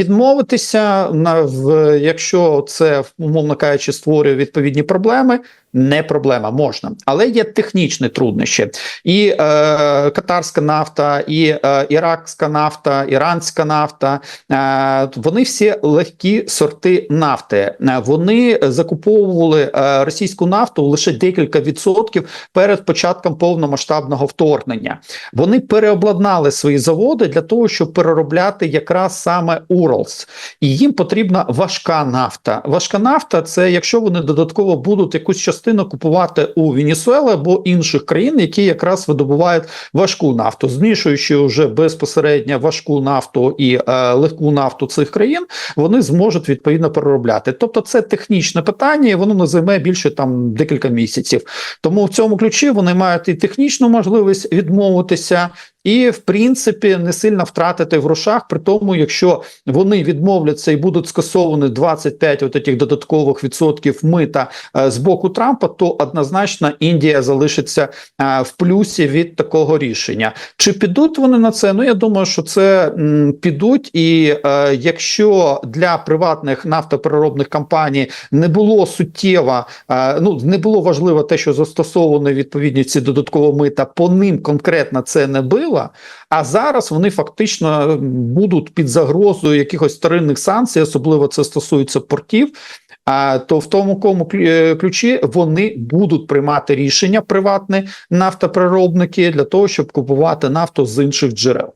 Відмовитися на в якщо це умовно кажучи, створює відповідні проблеми. Не проблема можна, але є технічні труднощі, і е, катарська нафта, і е, іракська нафта, іранська нафта. Е, вони всі легкі сорти нафти. Е, Вони закуповували е, російську нафту лише декілька відсотків перед початком повномасштабного вторгнення. Вони переобладнали свої заводи для того, щоб переробляти якраз саме Уралс, і їм потрібна важка нафта. Важка нафта це якщо вони додатково будуть якусь частину купувати у Венесуели або інших країн, які якраз видобувають важку нафту, змішуючи вже безпосередньо важку нафту і е, легку нафту цих країн, вони зможуть відповідно переробляти. Тобто, це технічне питання, і воно не займе більше там декілька місяців. Тому в цьому ключі вони мають і технічну можливість відмовитися. І в принципі не сильно втратити в грошах, при тому, якщо вони відмовляться і будуть скасовані 25 от таких додаткових відсотків мита е, з боку Трампа, то однозначно Індія залишиться е, в плюсі від такого рішення. Чи підуть вони на це? Ну я думаю, що це м, підуть, і е, якщо для приватних нафтопереробних компаній не було суттєво, е, ну не було важливо те, що застосовані відповідні ці додаткові мита, по ним конкретно це не било. А зараз вони фактично будуть під загрозою якихось старинних санкцій, особливо це стосується портів. А то в тому кому е, ключі вони будуть приймати рішення приватні нафтоприробники для того, щоб купувати нафту з інших джерел.